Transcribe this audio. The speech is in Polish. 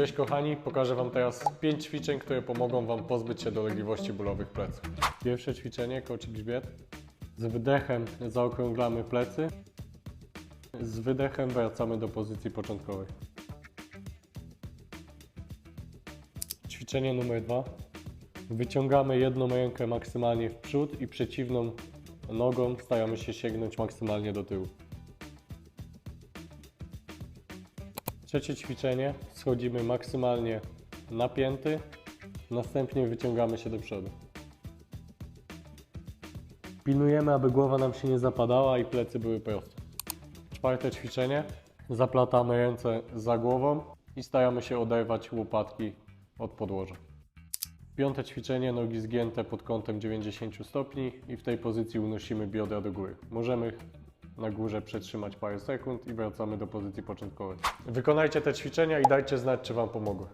Cześć kochani, pokażę Wam teraz 5 ćwiczeń, które pomogą Wam pozbyć się dolegliwości bólowych pleców. Pierwsze ćwiczenie, koci grzbiet. Z wydechem zaokrąglamy plecy. Z wydechem wracamy do pozycji początkowej. Ćwiczenie numer dwa. Wyciągamy jedną rękę maksymalnie w przód i przeciwną nogą staramy się sięgnąć maksymalnie do tyłu. Trzecie ćwiczenie. Schodzimy maksymalnie napięty, następnie wyciągamy się do przodu. Pilnujemy, aby głowa nam się nie zapadała i plecy były proste. Czwarte ćwiczenie. Zaplatamy ręce za głową i staramy się oderwać łopatki od podłoża. Piąte ćwiczenie, nogi zgięte pod kątem 90 stopni i w tej pozycji unosimy biodra do góry. Możemy na górze przetrzymać parę sekund i wracamy do pozycji początkowej. Wykonajcie te ćwiczenia i dajcie znać, czy Wam pomogły.